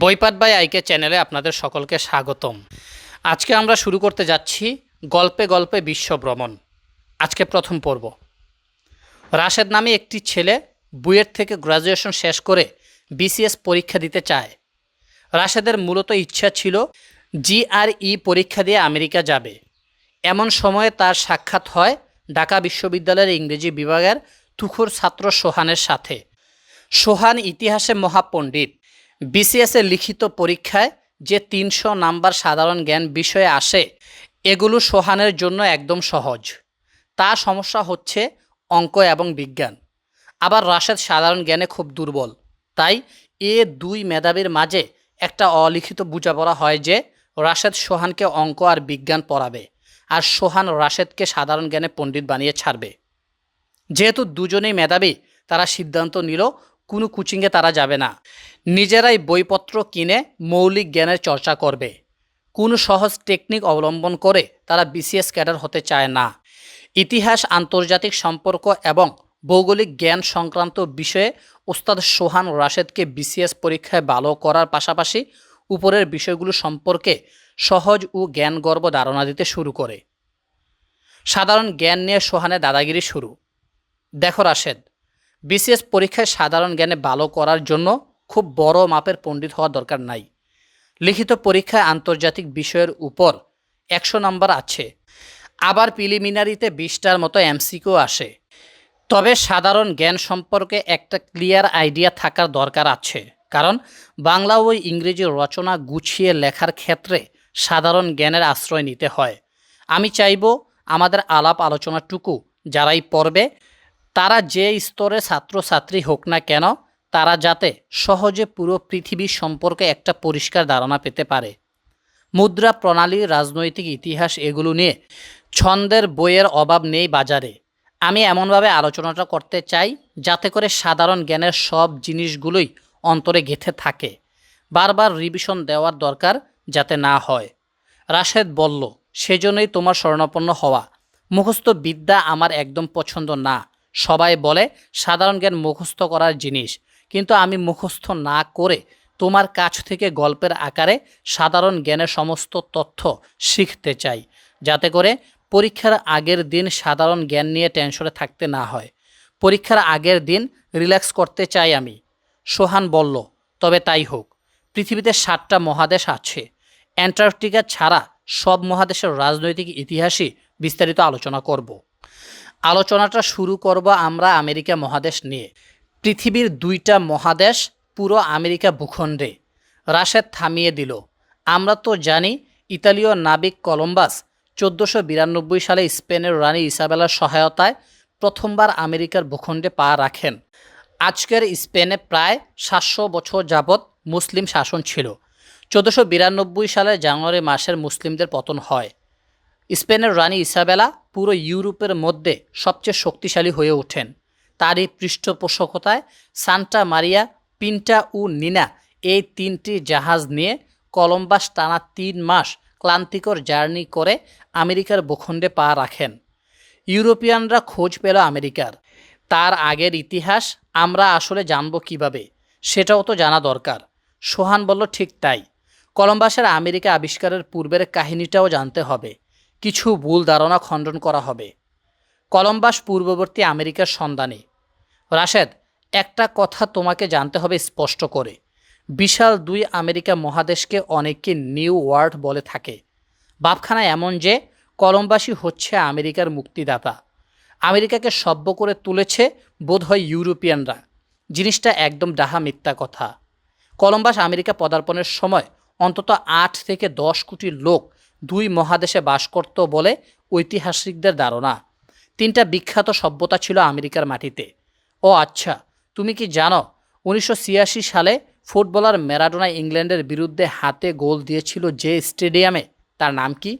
বইপাট by আইকে চ্যানেলে আপনাদের সকলকে স্বাগতম। আজকে আমরা শুরু করতে যাচ্ছি গল্পে গল্পে বিশ্ব ভ্রমণ। আজকে প্রথম পর্ব। রাশেদ নামে একটি ছেলে বুয়েট থেকে গ্র্যাজুয়েশন শেষ করে বিসিএস পরীক্ষা দিতে চায়। রাশেদের মূলত ইচ্ছা ছিল জিআরই পরীক্ষা দিয়ে আমেরিকা যাবে। এমন সময়ে তার সাক্ষাৎ হয় ঢাকা বিশ্ববিদ্যালয়ের ইংরেজি বিভাগের তুখুর ছাত্র সোহানের সাথে। সোহান ইতিহাসে মহাপণ্ডিত। বিসিএসে লিখিত পরীক্ষায় যে তিনশো নাম্বার সাধারণ জ্ঞান বিষয়ে আসে, এগুলো সোহানের জন্য একদম সহজ। তা সমস্যা হচ্ছে অঙ্ক এবং বিজ্ঞান। আবার রাশেদ সাধারণ জ্ঞানে খুব দুর্বল। তাই এ দুই মেধাবীর মাঝে একটা অলিখিত বোঝাপড়া হয় যে রাশেদ সোহানকে অঙ্ক আর বিজ্ঞান পড়াবে আর সোহান রাশেদকে সাধারণ জ্ঞানে পণ্ডিত বানিয়ে ছাড়বে। যেহেতু দুজনেই মেধাবী, তারা সিদ্ধান্ত নিল কোনো কোচিংয়ে তারা যাবে না। নিজেরাই বইপত্র কিনে মৌলিক জ্ঞানের চর্চা করবে। কোনো সহজ টেকনিক অবলম্বন করে তারা বিসিএস ক্যাডার হতে চায় না। ইতিহাস, আন্তর্জাতিক সম্পর্ক এবং ভৌগোলিক জ্ঞান সংক্রান্ত বিষয়ে ওস্তাদ সোহান রাশেদকে বিসিএস পরীক্ষায় ভালো করার পাশাপাশি উপরের বিষয়গুলো সম্পর্কে সহজ ও জ্ঞানগর্ব ধারণা দিতে শুরু করে। সাধারণ জ্ঞান নিয়ে সোহানে দাদাগিরি শুরু। দেখো রাশেদ বিসিএস পরীক্ষায় সাধারণ জ্ঞানে ভালো করার জন্য খুব বড় মাপের পণ্ডিত হওয়ার দরকার নাই। লিখিত পরীক্ষায় আন্তর্জাতিক বিষয়ের উপর একশো নম্বর আছে। আবার প্রিলিমিনারিতে বিশটার মতো এমসিকিউ আসে। তবে সাধারণ জ্ঞান সম্পর্কে একটা ক্লিয়ার আইডিয়া থাকার দরকার আছে। কারণ বাংলা ও ইংরেজি রচনা গুছিয়ে লেখার ক্ষেত্রে সাধারণ জ্ঞানের আশ্রয় নিতে হয়। আমি চাইব আমাদের আলাপ আলোচনাটুকু যারাই পড়বে তারা যে স্তরে ছাত্রছাত্রী হোক না কেন, তারা যাতে সহজে পুরো পৃথিবী সম্পর্কে একটা পরিষ্কার ধারণা পেতে পারে। মুদ্রা প্রণালী, রাজনৈতিক ইতিহাস এগুলো নিয়ে ছন্দের বইয়ের অভাব নেই বাজারে। আমি এমনভাবে আলোচনাটা করতে চাই যাতে করে সাধারণ জ্ঞানের সব জিনিসগুলোই অন্তরে গেঁথে থাকে। বারবার রিভিশন দেওয়ার দরকার যাতে না হয়। রাশেদ বলল, সেজন্যই তোমার স্বর্ণাপন্ন হওয়া। মুখস্থ বিদ্যা আমার একদম পছন্দ না। সবাই বলে, সাধারণ জ্ঞান মুখস্থ করার জিনিস। কিন্তু আমি মুখস্থ না করে তোমার কাছ থেকে গল্পের আকারে সাধারণ জ্ঞানের সমস্ত তথ্য শিখতে চাই, যাতে করে পরীক্ষার আগের দিন সাধারণ জ্ঞান নিয়ে টেনশনে থাকতে না হয়। পরীক্ষার আগের দিন রিল্যাক্স করতে চাই আমি। সোহান বলল, তবে তাই হোক। পৃথিবীতে সাতটা মহাদেশ আছে। অ্যান্টার্কটিকা ছাড়া সব মহাদেশের রাজনৈতিক ইতিহাসই বিস্তারিত আলোচনা করব। আলোচনাটা শুরু করব আমরা আমেরিকা মহাদেশ নিয়ে। পৃথিবীর দুইটা মহাদেশ পুরো আমেরিকা ভূখণ্ডে। রাশেদ থামিয়ে দিল। আমরা তো জানি ইতালীয় নাবিক কলম্বাস চোদ্দোশো বিরানব্বই সালে স্পেনের রানী ইসাবেলার সহায়তায় প্রথমবার আমেরিকার ভূখণ্ডে পা রাখেন। আজকের স্পেনে প্রায় সাতশো বছর যাবৎ মুসলিম শাসন ছিল। চোদ্দোশো বিরানব্বই সালে জানুয়ারি মাসের মুসলিমদের পতন হয়। স্পেনের রানী ইসাবেলা পুরো ইউরোপের মধ্যে সবচেয়ে শক্তিশালী হয়ে ওঠেন। তারই পৃষ্ঠপোষকতায় সান্টা মারিয়া, পিন্টা ও নিনা এই তিনটি জাহাজ নিয়ে কলম্বাস টানা তিন মাস ক্লান্তিকর জার্নি করে আমেরিকার ভূখণ্ডে পা রাখেন। ইউরোপিয়ানরা খোঁজ পেল আমেরিকার। তার আগের ইতিহাস আমরা আসলে জানব কীভাবে, সেটাও তো জানা দরকার। সোহান বলল, ঠিক তাই। কলম্বাসের আমেরিকা আবিষ্কারের পূর্বের কাহিনীটাও জানতে হবে। কিছু ভুল ধারণা খণ্ডন করা হবে। কলম্বাস পূর্ববর্তী আমেরিকার সন্ধানে। রাশেদ, একটা কথা তোমাকে জানতে হবে স্পষ্ট করে। বিশাল দুই আমেরিকা মহাদেশকে অনেকে নিউ ওয়ার্ল্ড বলে থাকে। বাপখানা এমন যে, কলম্বাসই হচ্ছে আমেরিকার মুক্তিদাতা। আমেরিকাকে সভ্য করে তুলেছে বোধহয় ইউরোপিয়ানরা। জিনিসটা একদম ডাহা মিথ্যা কথা। কলম্বাস আমেরিকা পদার্পণের সময় অন্তত আট থেকে দশ কোটি লোক দুই মহাদেশে বাস করত বলে ঐতিহাসিকদের ধারণা। তিনটা বিখ্যাত সভ্যতা ছিল আমেরিকার মাটিতে। ও আচ্ছা তুমি কি জানো, উনিশশো ছিয়াশি সালে ফুটবলার ম্যারাডোনা ইংল্যান্ডের বিরুদ্ধে হাতে গোল দিয়েছিল যে স্টেডিয়ামে? তার নাম কি?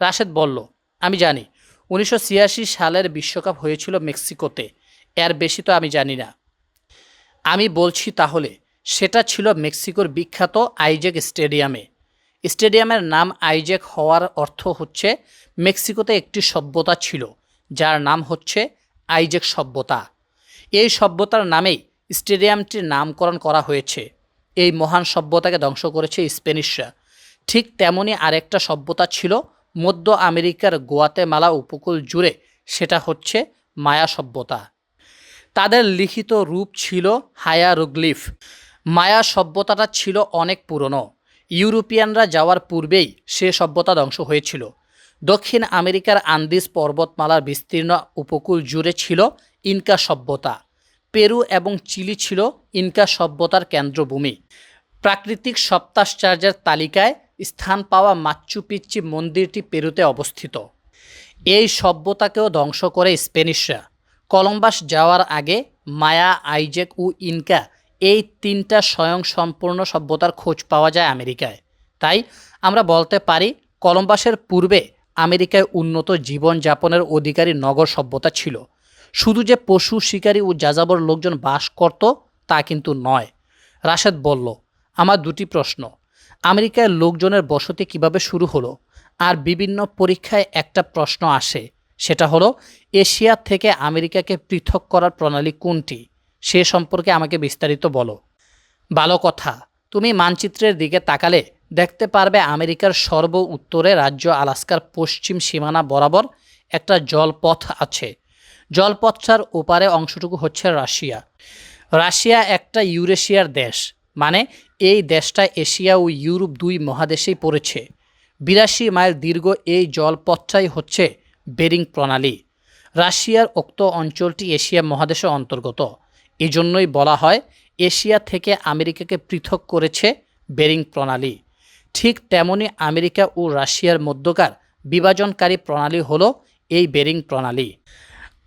রাশেদ বলল, আমি জানি। উনিশশো ছিয়াশি সালের বিশ্বকাপ হয়েছিল মেক্সিকোতে। এর বেশি তো আমি জানি না। আমি বলছি তাহলে, সেটা ছিল মেক্সিকোর বিখ্যাত আইজেক স্টেডিয়ামে। স্টেডিয়ামের নাম আইজেক হওয়ার অর্থ হচ্ছে মেক্সিকোতে একটি সভ্যতা ছিল, যার নাম হচ্ছে আইজেক সভ্যতা। এই সভ্যতার নামেই স্টেডিয়ামটির নামকরণ করা হয়েছে। এই মহান সভ্যতাকে ধ্বংস করেছে স্প্যানিশরা ঠিক তেমনই আরেকটা সভ্যতা ছিল মধ্য আমেরিকার গোয়াতেমালা উপকূল জুড়ে, সেটা হচ্ছে মায়া সভ্যতা। তাদের লিখিত রূপ ছিল হায়ারোগ্লিফ। মায়া সভ্যতাটা ছিল অনেক পুরনো। ইউরোপিয়ানরা যাওয়ার পূর্বেই সে সভ্যতা ধ্বংস হয়েছিল। দক্ষিণ আমেরিকার আন্দিজ পর্বতমালার বিস্তীর্ণ উপকূল জুড়ে ছিল ইনকা সভ্যতা। পেরু এবং চিলি ছিল ইনকা সভ্যতার কেন্দ্রভূমি। প্রাকৃতিক সপ্তাশ্চর্যের তালিকায় স্থান পাওয়া মাচ্চু পিচ্চি মন্দিরটি পেরুতে অবস্থিত। এই সভ্যতাকেও ধ্বংস করে স্প্যানিশরা কলম্বাস যাওয়ার আগে মায়া আইজেক ও ইনকা এই তিনটা স্বয়ংসম্পূর্ণ সভ্যতার খোঁজ পাওয়া যায় আমেরিকায়। তাই আমরা বলতে পারি, কলম্বাসের পূর্বে আমেরিকায় উন্নত জীবনযাপনের অধিকারী নগর সভ্যতা ছিল। শুধু যে পশু, শিকারী ও যাযাবর লোকজন বাস করত, তা কিন্তু নয়। রাশেদ বলল, আমার দুটি প্রশ্ন। আমেরিকায় লোকজনের বসতি কীভাবে শুরু হলো? আর বিভিন্ন পরীক্ষায় একটা প্রশ্ন আসে। সেটা হলো, এশিয়া থেকে আমেরিকাকে পৃথক করার প্রণালী কোনটি? সে সম্পর্কে আমাকে বিস্তারিত বলো। ভালো কথা, তুমি মানচিত্রের দিকে তাকালে দেখতে পারবে আমেরিকার সর্ব উত্তরে রাজ্য আলাস্কার পশ্চিম সীমানা বরাবর একটা জলপথ আছে। জলপথটার ওপারে অংশটুকু হচ্ছে রাশিয়া। রাশিয়া একটা ইউরেশিয়ার দেশ মানে এই দেশটা এশিয়া ও ইউরোপ দুই মহাদেশেই পড়েছে। বিরাশি মাইল দীর্ঘ এই জলপথটাই হচ্ছে বেরিং প্রণালী। রাশিয়ার উক্ত অঞ্চলটি এশিয়া মহাদেশের অন্তর্গত। এজন্যই বলা হয় এশিয়া থেকে আমেরিকাকে পৃথক করেছে বেরিং প্রণালী। ঠিক তেমনি আমেরিকা ও রাশিয়ার মধ্যকার বিভাজনকারী প্রণালী হলো এই বেরিং প্রণালী।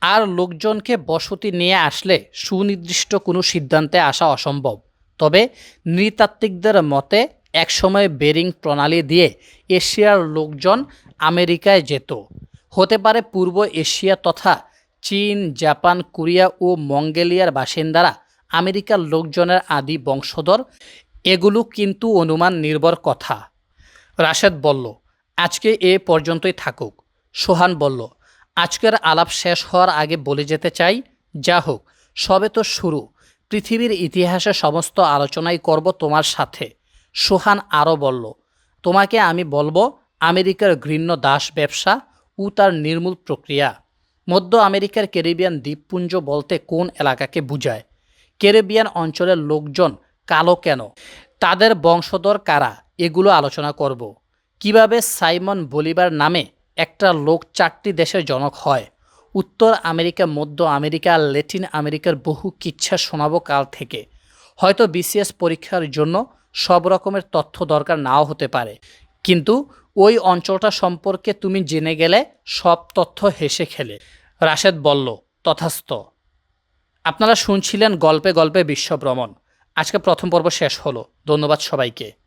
আর লোকজনকে বসতি নিয়ে আসলে সুনির্দিষ্ট কোনো সিদ্ধান্তে আসা অসম্ভব। তবে নৃতাত্ত্বিকদের মতে, একসময় বেরিং প্রণালী দিয়ে এশিয়ার লোকজন আমেরিকায় যেত। হতে পারে পূর্ব এশিয়া তথা চীন, জাপান, কোরিয়া ও মঙ্গোলিয়ার বাসিন্দারা আমেরিকার লোকজনের আদি বংশধর, এগুলো কিন্তু অনুমান নির্ভর কথা। রাশেদ বলল, আজকে এ পর্যন্তই থাকুক। সোহান বলল, আজকের আলাপ শেষ হওয়ার আগে বলে যেতে চাই, যা হোক, সবে তো শুরু। পৃথিবীর ইতিহাসে সমস্ত আলোচনাই করব তোমার সাথে। সোহান আরও বলল, তোমাকে আমি বলব, আমেরিকার ঘৃণ্য দাস ব্যবসা ও তার নির্মূল প্রক্রিয়া। মধ্য আমেরিকার ক্যারিবিয়ান দ্বীপপুঞ্জ বলতে কোন এলাকাকে বোঝায়? ক্যারিবিয়ান অঞ্চলের লোকজন কালো কেন? তাদের বংশধর কারা? এগুলো আলোচনা করব। কীভাবে সাইমন বলিবার নামে একটা লোক চারটি দেশের জনক হয়? উত্তর আমেরিকা, মধ্য আমেরিকা ল্যাটিন আমেরিকার বহু কিচ্ছা শোনাবো কাল থেকে। হয়তো বিসিএস পরীক্ষার জন্য সব রকমের তথ্য দরকার নাও হতে পারে। কিন্তু ওই অঞ্চলটা সম্পর্কে তুমি জেনে গেলে সব তথ্য হেসে খেলে। রাশেদ বলল, তথাস্থ। আপনারা শুনছিলেন গল্পে গল্পে বিশ্বভ্রমণ আজকে প্রথম পর্ব শেষ হলো। ধন্যবাদ সবাইকে।